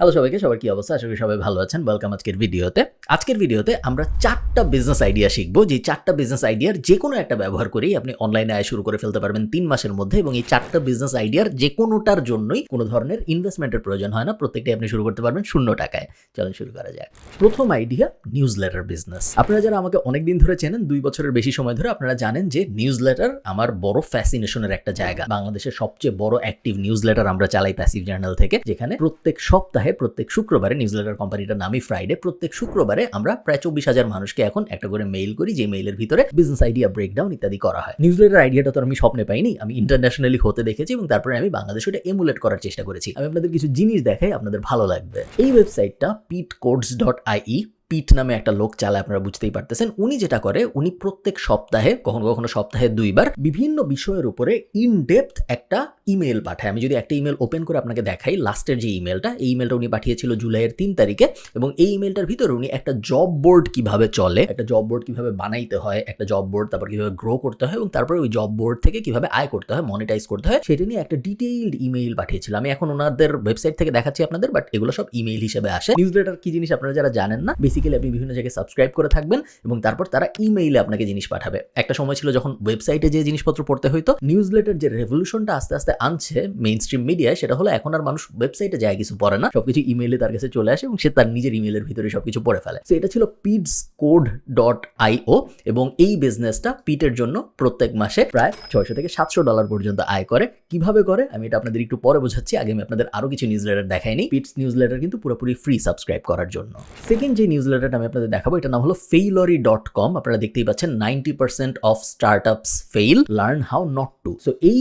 Hello সবাইকে, সবার কি অবস্থা? আশা করি সবাই ভালো আছেন। ওয়েলকাম আজকের ভিডিওতে। আজকের ভিডিওতে আমরা চারটা বিজনেস আইডিয়া শিখব। যে চারটা বিজনেস আইডিয়ার যে কোনো একটা ব্যবহার করেই আপনি অনলাইনে আয় শুরু করে ফেলতে পারবেন তিন মাসের মধ্যে এবং এই চারটা বিজনেস আইডিয়ার যে কোনোটার জন্যই কোনো ধরনের ইনভেস্টমেন্টের প্রয়োজন হয় না। প্রত্যেকটাই আপনি শুরু করতে পারবেন শূন্য টাকায়। চলেন শুরু করা যায় প্রথম আইডিয়া নিউজ লেটার বিজনেস আপনারা যারা আমাকে অনেক দিন ধরে চেনেন, দুই বছরের বেশি সময় ধরে আপনারা জানেন যে নিউজ লেটার আমার বড় ফ্যাসিনেশনের একটা জায়গা। বাংলাদেশের সবচেয়ে বড় অ্যাক্টিভ নিউজ লেটার আমরা চালাই প্যাসিভ জার্নাল থেকে, যেখানে প্রত্যেক সপ্তাহে প্রত্যেক শুক্রবারে নিউজ লেটার কোম্পানিটার নামই ফ্রাইডে প্রত্যেক শুক্রবারে আমরা প্রায় চব্বিশ হাজার মানুষকে এখন একটা করে মেইল করি, যে মেইলের ভিতরে বিজনেস আইডিয়া ব্রেকডাউন ইত্যাদি করা হয়। নিউজ লেটার আইডিয়াটা তো আমি স্বপ্নে পাইনি, আমি ইন্টারন্যাশনালি হতে দেখেছি এবং তারপরে আমি বাংলাদেশ ওটা এমুলেট করার চেষ্টা করেছি। আমি আপনাদের কিছু জিনিস দেখাই, আপনাদের ভালো লাগবে। এই ওয়েবসাইটটা পিট কোডস ডট আইই পিট নামে একটা লোক চালায়, আপনারা বুঝতেই পারতেছেন। উনি যেটা করে, উনি প্রত্যেক সপ্তাহে, কখনো কখনো সপ্তাহে দুইবার বিভিন্ন বিষয়ের উপরে ইন ডেপথ একটা ইমেল পাঠায়। আমি যদি একটা ইমেল ওপেন করে আপনাকে দেখাই, লাস্টের যে ইমেলটা এই ইমেলটা উনি পাঠিয়েছিল জুলাইয়ের তিন তারিখে এবং এই ইমেলটার ভিতরে উনি একটা জব বোর্ড কীভাবে চলে, একটা জব বোর্ড কীভাবে বানাইতে হয়, একটা জব বোর্ড তারপর কীভাবে গ্রো করতে হয় এবং তারপরে ওই জব বোর্ড থেকে কীভাবে আয় করতে হয় মনিটাইজ করতে হয়, সেটা নিয়ে একটা ডিটেইলড ইমেল পাঠিয়েছিল। আমি এখন ওনাদের ওয়েবসাইট থেকে দেখাচ্ছি আপনাদের বাট এগুলো সব ইমেল হিসেবে আসে। নিউজ লেটার কি জিনিস আপনারা যারা জানেন না বেসিক্যালি আপনি বিভিন্ন জায়গায় সাবস্ক্রাইব করে থাকবেন এবং তারপর তারা ইমেইলে আপনাকে জিনিস পাঠাবে। একটা সময় ছিল যখন ওয়েবসাইটে যে জিনিসপত্র পড়তে হইতো নিউজ লেটার যে রেভলিউশনটা আস্তে আস্তে আনছে মেইন স্ট্রিম মিডিয়ায় সেটা হলো এখন আর মানুষ ওয়েবসাইটে যায় কিছু পড়ে না। সবকিছু ইমেইলে তার কাছে চলে আসে এবং সে তার নিজের ইমেইলের ভিতরে সবকিছু পড়ে ফেলে। তো এটা ছিল পিডস কোড ডট আইও এবং এই বিজনেসটা পিটের জন্য প্রত্যেক মাসে প্রায় ছয়শো থেকে সাতশো ডলার পর্যন্ত আয় করে। কীভাবে করে? আমি এটা আপনাদের একটু পরে বোঝাচ্ছি, আগে আমি আপনাদের আরও কিছু নিউজ লেটার দেখাইনি। পিটস নিউজ লেটার কিন্তু পুরোপুরি ফ্রি সাবস্ক্রাইব করার জন্য। সেকেন্ড যে নিউজ লেটারটা আমি আপনাদের দেখাবো। এটা নাম হলো ফেইলরি ডট কম আপনারা দেখতেই পাচ্ছেন ninety percent of start ups fail learn how not to so এই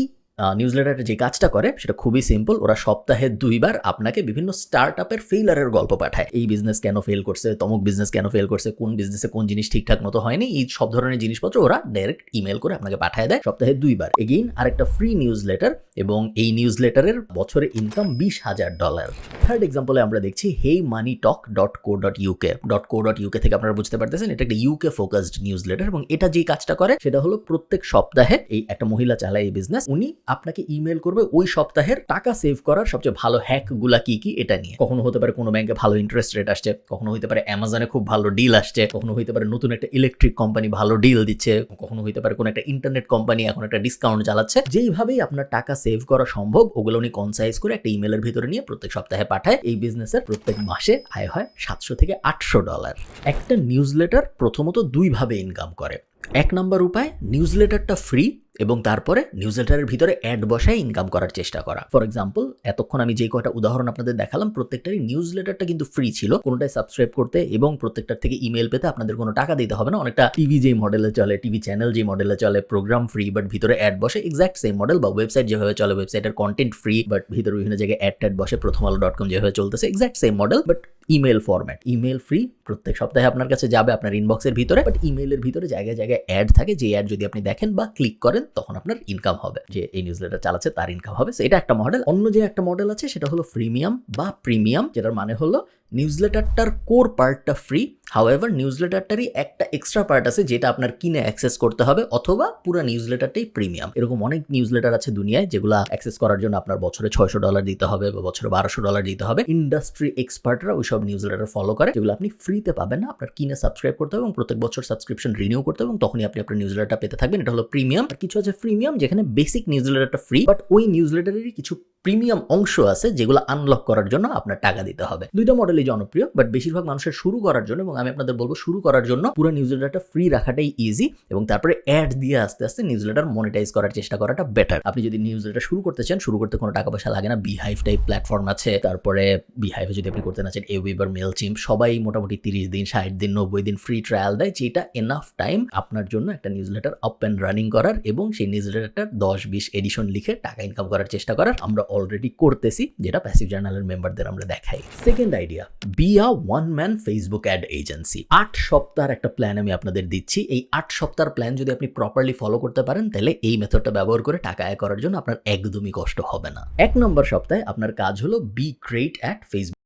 নিউজ লেটারটা যে কাজটা করে, সেটা খুবই সিম্পল ওরা সপ্তাহে দুইবার আপনাকে বিভিন্ন স্টার্ট আপের ফেইলারের গল্প পাঠায়। এই বিজনেস কেন ফেল করছে, তমুক বিজনেস কেন ফেল করছে, কোন বিজনেসে কোন জিনিস ঠিকঠাক মতো হয়নি, এই সব ধরনের জিনিসপত্র ওরা ডাইরেক্ট ইমেল করে আপনাকে পাঠায় দেয় সপ্তাহে দুইবার। এগেইন আরেকটা ফ্রি নিউজ লেটার এবং এই নিউজ বছরে ইনকাম বিশ হাজার ডলার থার্ড এক্সাম্পলে আমরা দেখছি hey money talk dot co dot UK dot co dot UK থেকে আপনারা বুঝতে পারতেছেন, এটা একটা ইউকে ফোকাসড নিউজ লেটার এবং এটা যে কাজটা করে, সেটা হলো প্রত্যেক সপ্তাহে এই একটা মহিলা চালায় এই বিজনেস উনি আপনাকে ইমেল করবে ওই সপ্তাহের টাকা সেভ করার সবচেয়ে ভালো হ্যাকগুলা কি কি এটা নিয়ে। কখনো হতে পারে কোনো ব্যাংকে ভালো ইন্টারেস্ট রেট আসছে, কখনো হতে পারে অ্যামাজনে খুব ভালো ডিল আসছে, কখনো হতে পারে নতুন একটা ইলেকট্রিক কোম্পানি ভালো ডিল দিচ্ছে, কখনো হতে পারে কোনো একটা ইন্টারনেট কোম্পানি এখন একটা ডিসকাউন্ট চালাচ্ছে যেইভাবেই আপনার টাকা সেভ করা সম্ভব, ওগুলো উনি কনসাইজ করে একটা ইমেলের ভিতরে নিয়ে প্রত্যেক সপ্তাহে পাঠায়, এই বিজনেসের প্রত্যেক মাসে আয় হয় সাতশো থেকে আটশো ডলার একটা নিউজ লেটার প্রথমত দুইভাবে ইনকাম করে। এক নম্বর উপায় নিউজ লেটারটা ফ্রি এবং তারপরে নিউজ লেটারের ভিতরে অ্যাড বসায় ইনকাম করার চেষ্টা করা। ফর এক্সাম্পল এতক্ষণ আমি যে কয়টা উদাহরণ আপনাদের দেখালাম, প্রত্যেকটারই নিউজ লেটারটা কিন্তু ফ্রি ছিল। কোনোটাই সাবস্ক্রাইব করতে এবং প্রত্যেকটার থেকে ইমেল পেতে আপনাদের কোনো টাকা দিতে হবে না। অনেকটা টিভি যেই মডেলে চলে টিভি চ্যানেল যে মডেলে চলে প্রোগ্রাম ফ্রি বাট ভিতরে অ্যাড বসে এক্সাক্ট সেম মডেল বা ওয়েবসাইট যেভাবে চলে ওয়েবসাইটের কন্টেন্ট ফ্রি বাট ভিতরে বিভিন্ন জায়গায় অ্যাড ট্যাড বসে প্রথম আলো ডট কম যেভাবে চলতেছে exact same model but email format email free প্রত্যেক সপ্তাহে আপনার কাছে যাবে আপনার ইনবক্সের ভিতরে বাট ইমেলের ভিতরে জায়গায় জায়গায় অ্যাড থাকে, যে অ্যাড যদি আপনি দেখেন বা ক্লিক করেন, তখন আপনার ইনকাম হবে। যে এই নিউজ লেটার চালাচ্ছে, তার ইনকাম হবে। সেটা এটা একটা মডেল অন্য যে একটা মডেল আছে, সেটা হলো ফ্রিমিয়াম বা প্রিমিয়াম যেটার মানে হলো নিউজ লেটারটার কোর পার্টটা ফ্রি হাউএভার নিউজ লেটারটারই একটা এক্সট্রা পার্ট আছে যেটা আপনার কিনে অ্যাক্সেস করতে হবে অথবা পুরো নিউজ লেটারটাই প্রিমিয়াম এরকম অনেক নিউজ লেটার আছে দুনিয়ায় যেগুলো অ্যাক্সেস করার জন্য আপনার বছরে ছয়শো ডলার দিতে হবে বা বছরে বারোশো ডলার দিতে হবে। ইন্ডাস্ট্রি এক্সপার্টরা ওইসব নিউজ লেটার ফলো করে, যেগুলো আপনি ফ্রিতে পাবেন না, আপনার কিনে সাবস্ক্রাইব করতে হবে এবং প্রত্যেক বছর সাবস্ক্রিপশন রিনিউ করতে হবে এবং তখনই আপনি আপনার নিউজ লেটারটা পেতে থাকবেন। এটা হলো প্রিমিয়াম আর কিছু আছে প্রিমিয়াম যেখানে বেসিক নিউজ লেটারটা ফ্রি বাট ওই নিউজ লেটারেরই কিছু প্রিমিয়াম অংশ আছে যেগুলো আনলক করার জন্য আপনার টাকা দিতে হবে। দুইটা মডেলই জনপ্রিয় বাট বেশিরভাগ মানুষের শুরু করার জন্য এবং আমি আপনাদের বলব শুরু করার জন্য পুরো নিউজ লেটারটা ফ্রি রাখাটাই ইজি এবং তারপরে অ্যাড দিয়ে আস্তে আস্তে নিউজ লেটার মনিটাইজ করার চেষ্টা করাটা বেটার আপনি যদি নিউজ লেটার শুরু করতে চান, শুরু করতে কোনো টাকা পয়সা লাগে না বিহাইভ টাইপ প্ল্যাটফর্ম আছে, তারপরে বিহাইভে যদি আপনি করতে না চান এ উইবার মেল চিম সবাই মোটামুটি তিরিশ দিন, ষাট দিন, নব্বই দিন ফ্রি ট্রায়াল দেয়, যেটা এনাফ টাইম আপনার জন্য একটা newsletter up and running করার এবং সেই নিউজ লেটারটার দশ, বিশ এডিশন লিখে টাকা ইনকাম করার চেষ্টা করার আমরা অলরেডি করতেছি, যেটা প্যাসিভ জার্নালের মেম্বারদের আমরা দেখাই। Second idea be a one man Facebook ad agency আট সপ্তাহের একটা প্ল্যান আমি আপনাদের দিচ্ছি। এই আট সপ্তাহের প্ল্যান যদি আপনি প্রপারলি ফলো করতে পারেন, তাহলে এই মেথডটা ব্যবহার করে টাকা আয় করার জন্য আপনার একদমই কষ্ট হবে না। এক নম্বর সপ্তাহে আপনার কাজ হলো বি গ্রেট অ্যাট ফেসবুক